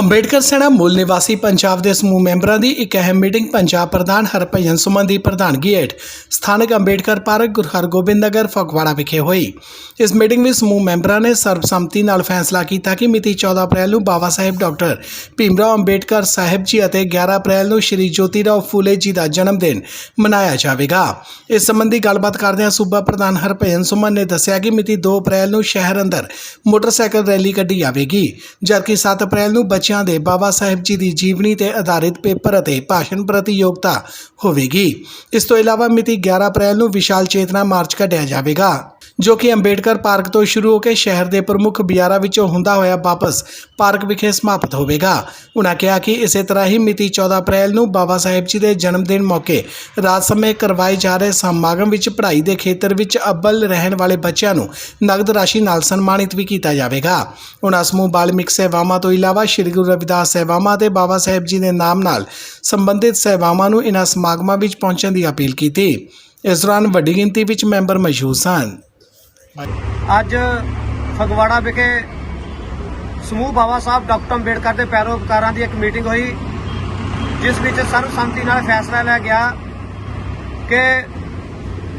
ਅੰਬੇਡਕਰ ਸੈਨਾ ਮੂਲ ਨਿਵਾਸੀ ਪੰਜਾਬ ਦੇ ਸਮੂਹ ਮੈਂਬਰਾਂ ਦੀ ਇੱਕ ਅਹਿਮ ਮੀਟਿੰਗ ਪੰਜਾਬ ਪ੍ਰਧਾਨ ਹਰਭਜਨ ਸੁਮਨ ਦੀ ਪ੍ਰਧਾਨਗੀ ਹੇਠ ਸਥਾਨਕ ਅੰਬੇਡਕਰ ਪਾਰਕ ਗੁਰੂ ਹਰਗੋਬਿੰਦ ਨਗਰ ਫਗਵਾੜਾ ਵਿਖੇ ਹੋਈ। ਇਸ ਮੀਟਿੰਗ ਵਿੱਚ ਸਮੂਹ ਮੈਂਬਰਾਂ ਨੇ ਸਰਬਸੰਮਤੀ ਨਾਲ ਫੈਸਲਾ ਕੀਤਾ ਕਿ ਮਿਤੀ 14 ਅਪ੍ਰੈਲ ਨੂੰ ਬਾਬਾ ਸਾਹਿਬ ਡਾਕਟਰ ਭੀਮਰਾਓ ਅੰਬੇਡਕਰ ਸਾਹਿਬ ਜੀ ਅਤੇ 11 ਅਪ੍ਰੈਲ ਨੂੰ ਸ਼੍ਰੀ ਜੋਤੀਰਾਓ ਫੂਲੇ ਜੀ ਦਾ ਜਨਮ ਦਿਨ ਮਨਾਇਆ ਜਾਵੇਗਾ। ਇਸ ਸੰਬੰਧੀ ਗੱਲਬਾਤ ਕਰਦਿਆਂ ਸੂਬਾ ਪ੍ਰਧਾਨ ਹਰਭਜਨ ਸੁਮਨ ਨੇ ਦੱਸਿਆ ਕਿ ਮਿਤੀ 2 ਅਪ੍ਰੈਲ ਨੂੰ ਸ਼ਹਿਰ ਅੰਦਰ ਮੋਟਰਸਾਈਕਲ ਰੈਲੀ ਕੱਢੀ ਜਾਵੇਗੀ, ਜਦਕਿ 7 ਅਪ੍ਰੈਲ ਨੂੰ ਬੱਚਿਆਂ ਦੇ ਬਾਬਾ ਸਾਹਿਬ ਜੀ ਦੀ ਜੀਵਨੀ ਤੇ ਆਧਾਰਿਤ ਪੇਪਰ ਅਤੇ ਭਾਸ਼ਣ ਪ੍ਰਤੀਯੋਗਤਾ ਹੋਵੇਗੀ। ਇਸ ਤੋਂ ਇਲਾਵਾ ਮਿਤੀ 11 ਅਪ੍ਰੈਲ ਨੂੰ ਵਿਸ਼ਾਲ ਚੇਤਨਾ ਮਾਰਚ ਕੱਢਿਆ ਜਾਵੇਗਾ, ਜੋ ਕਿ ਅੰਬੇਡਕਰ ਪਾਰਕ ਤੋਂ ਸ਼ੁਰੂ ਹੋ ਕੇ ਸ਼ਹਿਰ ਦੇ ਪ੍ਰਮੁੱਖ ਬਾਜ਼ਾਰਾਂ ਵਿੱਚੋਂ ਹੁੰਦਾ ਹੋਇਆ ਵਾਪਸ ਪਾਰਕ ਵਿਖੇ ਸਮਾਪਤ ਹੋਵੇਗਾ। ਉਨ੍ਹਾਂ ਕਿਹਾ ਕਿ ਇਸੇ ਤਰ੍ਹਾਂ ਹੀ ਮਿਤੀ 14 ਅਪ੍ਰੈਲ ਨੂੰ ਬਾਬਾ ਸਾਹਿਬ ਜੀ ਦੇ ਜਨਮ ਦਿਨ ਮੌਕੇ ਰਾਤ ਸਮੇਂ ਕਰਵਾਏ ਜਾ ਰਹੇ ਸਮਾਗਮ ਵਿੱਚ ਪੜ੍ਹਾਈ ਦੇ ਖੇਤਰ ਵਿੱਚ ਅੱਵਲ ਰਹਿਣ ਵਾਲੇ ਬੱਚਿਆਂ ਨੂੰ ਨਗਦ ਰਾਸ਼ੀ ਨਾਲ ਸਨਮਾਨਿਤ ਵੀ ਕੀਤਾ ਜਾਵੇਗਾ। ਉਹਨਾਂ ਸਮੂਹ ਬਾਲਮਿਕ ਸੇਵਾਵਾਂ ਤੋਂ ਇਲਾਵਾ ਸ੍ਰੀ ਗੁਰੂ ਰਵਿਦਾਸ ਸੇਵਾਵਾਂ ਤੇ ਬਾਬਾ ਸਾਹਿਬ ਜੀ ਦੇ ਨਾਮ ਨਾਲ ਸੰਬੰਧਿਤ ਸੇਵਾਵਾਂ ਨੂੰ ਇਨ੍ਹਾਂ ਸਮਾਗਮਾਂ ਵਿੱਚ ਪਹੁੰਚਣ ਦੀ ਅਪੀਲ ਕੀਤੀ। ਇਸ ਦੌਰਾਨ ਵੱਡੀ ਗਿਣਤੀ ਵਿੱਚ ਮੈਂਬਰ ਮੌਜੂਦ ਸਨ। ਅੱਜ ਫਗਵਾੜਾ ਵਿਖੇ ਸਮੂਹ ਬਾਬਾ ਸਾਹਿਬ ਡਾਕਟਰ ਅੰਬੇਡਕਰ ਦੇ ਪੈਰੋਕਾਰਾਂ ਦੀ ਇੱਕ ਮੀਟਿੰਗ ਹੋਈ, ਜਿਸ ਵਿੱਚ ਸਰਬਸੰਮਤੀ ਨਾਲ ਫੈਸਲਾ ਲਿਆ ਗਿਆ ਕਿ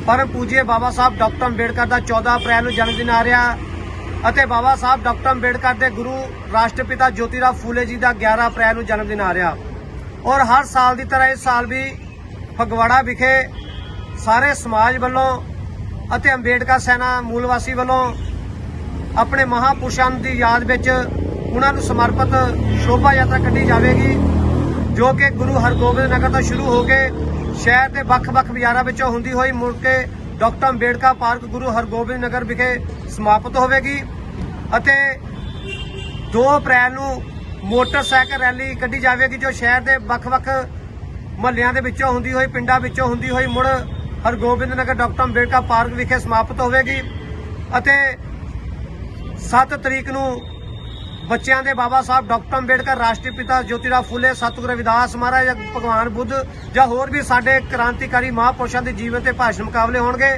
ਪਰਮ ਪੂਜੀਏ ਬਾਬਾ ਸਾਹਿਬ ਡਾਕਟਰ ਅੰਬੇਡਕਰ ਦਾ 14 ਅਪ੍ਰੈਲ ਨੂੰ ਜਨਮ ਦਿਨ ਆ ਰਿਹਾ ਅਤੇ ਬਾਬਾ ਸਾਹਿਬ, ਡਾਕਟਰ ਅੰਬੇਡਕਰ ਦੇ ਗੁਰੂ ਰਾਸ਼ਟਰਪਿਤਾ ਜੋਤੀਰਾਓ ਫੂਲੇ ਜੀ ਦਾ 11 ਅਪ੍ਰੈਲ ਨੂੰ ਜਨਮ ਦਿਨ ਆ ਰਿਹਾ। ਔਰ ਹਰ ਸਾਲ ਦੀ ਤਰ੍ਹਾਂ ਇਸ ਸਾਲ ਵੀ ਫਗਵਾੜਾ ਵਿਖੇ ਸਾਰੇ ਸਮਾਜ ਵੱਲੋਂ ਅਤੇ ਅੰਬੇਡਕਰ ਸੈਨਾ ਮੂਲ ਵਾਸੀ ਵੱਲੋਂ ਆਪਣੇ ਮਹਾਪੁਰਸ਼ਾਂ ਦੀ ਯਾਦ ਵਿੱਚ ਉਹਨਾਂ ਨੂੰ ਸਮਰਪਿਤ ਸ਼ੋਭਾ ਯਾਤਰਾ ਕੱਢੀ ਜਾਵੇਗੀ, ਜੋ ਕਿ ਗੁਰੂ ਹਰਗੋਬਿੰਦ ਨਗਰ ਤੋਂ ਸ਼ੁਰੂ ਹੋ ਕੇ ਸ਼ਹਿਰ ਦੇ ਵੱਖ-ਵੱਖ ਬਾਜ਼ਾਰਾਂ ਵਿੱਚੋਂ ਹੁੰਦੀ ਹੋਈ ਮੁੜ ਕੇ ਡਾਕਟਰ ਅੰਬੇਡਕਰ ਪਾਰਕ ਗੁਰੂ ਹਰਗੋਬਿੰਦ ਨਗਰ ਵਿਖੇ ਸਮਾਪਤ ਹੋਵੇਗੀ ਅਤੇ 2 ਅਪ੍ਰੈਲ ਨੂੰ ਮੋਟਰਸਾਈਕਲ ਰੈਲੀ ਕੱਢੀ ਜਾਵੇਗੀ, ਜੋ ਸ਼ਹਿਰ ਦੇ ਵੱਖ-ਵੱਖ ਮਹੱਲਿਆਂ ਦੇ ਵਿੱਚੋਂ ਹੁੰਦੀ ਹੋਈ, ਪਿੰਡਾਂ ਵਿੱਚੋਂ ਹੁੰਦੀ ਹੋਈ ਮੁੜ ਹਰਗੋਬਿੰਦ ਨਗਰ ਡਾਕਟਰ ਅੰਬੇਡਕਰ ਪਾਰਕ ਵਿਖੇ ਸਮਾਪਤ ਹੋਵੇਗੀ ਅਤੇ 7 ਤਰੀਕ ਨੂੰ ਬੱਚਿਆਂ ਦੇ ਬਾਬਾ ਸਾਹਿਬ ਡਾਕਟਰ ਅੰਬੇਡਕਰ, ਰਾਸ਼ਟਰੀ ਪਿਤਾ ਜੋਤੀਰਾਓ ਫੂਲੇ, ਸਤਿਗੁਰੂ ਰਵਿਦਾਸ ਮਹਾਰਾਜ ਭਗਵਾਨ ਬੁੱਧ ਜਾਂ ਹੋਰ ਵੀ ਸਾਡੇ ਕ੍ਰਾਂਤੀਕਾਰੀ ਮਹਾਂਪੁਰਸ਼ਾਂ ਦੇ ਜੀਵਨ ਤੇ ਭਾਸ਼ਣ ਮੁਕਾਬਲੇ ਹੋਣਗੇ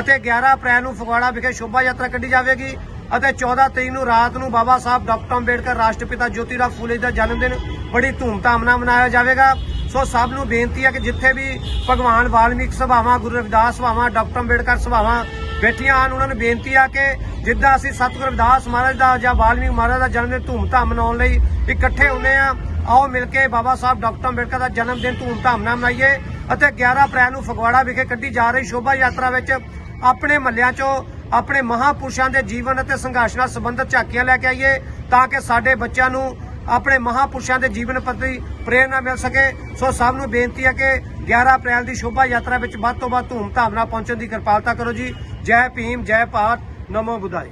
ਅਤੇ 11 ਅਪ੍ਰੈਲ ਨੂੰ ਫਗਵਾੜਾ ਵਿਖੇ ਸ਼ੋਭਾ ਯਾਤਰਾ ਕੱਢੀ ਜਾਵੇਗੀ ਅਤੇ 14 ਤਰੀਕ ਨੂੰ ਰਾਤ ਨੂੰ ਬਾਬਾ ਸਾਹਿਬ ਡਾਕਟਰ ਅੰਬੇਡਕਰ ਰਾਸ਼ਟਰਪਿਤਾ ਪਿਤਾ ਜੋਤੀਰਾਓ ਫੂਲੇ ਦਾ ਜਨਮ ਦਿਨ ਬੜੀ ਧੂਮਧਾਮ ਨਾਲ ਮਨਾਇਆ ਜਾਵੇਗਾ। ਸੋ ਸਭ ਨੂੰ ਬੇਨਤੀ ਹੈ ਕਿ ਜਿੱਥੇ ਵੀ ਭਗਵਾਨ ਵਾਲਮੀਕ ਸਭਾਵਾਂ, ਗੁਰੂ ਰਵਿਦਾਸ ਸਭਾਵਾਂ, ਡਾਕਟਰ ਅੰਬੇਡਕਰ ਸਭਾਵਾਂ ਬੈਠੀਆਂ ਹਨ, ਉਹਨਾਂ ਨੂੰ ਬੇਨਤੀ ਆ ਕਿ ਜਿੱਦਾਂ ਅਸੀਂ ਸਤਿਗੁਰੂ ਰਵਿਦਾਸ ਮਹਾਰਾਜ ਦਾ ਜਾਂ ਵਾਲਮੀਕ ਮਹਾਰਾਜ ਦਾ ਜਨਮ ਦਿਨ ਧੂਮਧਾਮ ਮਨਾਉਣ ਲਈ ਇਕੱਠੇ ਹੁੰਦੇ ਆ ਆਓ ਮਿਲ ਕੇ ਬਾਬਾ ਸਾਹਿਬ ਡਾਕਟਰ ਅੰਬੇਡਕਰ ਦਾ ਜਨਮ ਦਿਨ ਧੂਮਧਾਮ ਨਾਲ ਮਨਾਈਏ ਅਤੇ 11 ਅਪ੍ਰੈਲ ਨੂੰ ਫਗਵਾੜਾ ਵਿਖੇ ਕੱਢੀ ਜਾ ਰਹੀ ਸ਼ੋਭਾ ਯਾਤਰਾ ਵਿੱਚ ਆਪਣੇ ਮਹੱਲਿਆਂ 'ਚੋਂ ਆਪਣੇ ਮਹਾਪੁਰਸ਼ਾਂ ਦੇ ਜੀਵਨ ਅਤੇ ਸੰਘਰਸ਼ ਨਾਲ ਸੰਬੰਧਿਤ ਝਾਕੀਆਂ ਲੈ ਕੇ ਆਈਏ ਤਾਂ ਕਿ ਸਾਡੇ ਬੱਚਿਆਂ ਨੂੰ ਆਪਣੇ ਮਹਾਪੁਰਸ਼ਾਂ ਦੇ ਜੀਵਨ ਪ੍ਰਤੀ ਪ੍ਰੇਰਣਾ ਮਿਲ ਸਕੇ। ਸੋ ਸਭ ਨੂੰ ਬੇਨਤੀ ਹੈ ਕਿ 11 ਅਪ੍ਰੈਲ ਦੀ ਸ਼ੋਭਾ ਯਾਤਰਾ ਵਿੱਚ ਵੱਧ ਤੋਂ ਵੱਧ ਧੂਮ ਧਾਮ ਨਾਲ ਪਹੁੰਚਣ ਦੀ ਕਿਰਪਾਲਤਾ ਕਰੋ ਜੀ। ਜੈ ਭੀਮ, ਜੈ ਭਾਰਤ। ਨਮੋ ਬੁੱਧਾਏ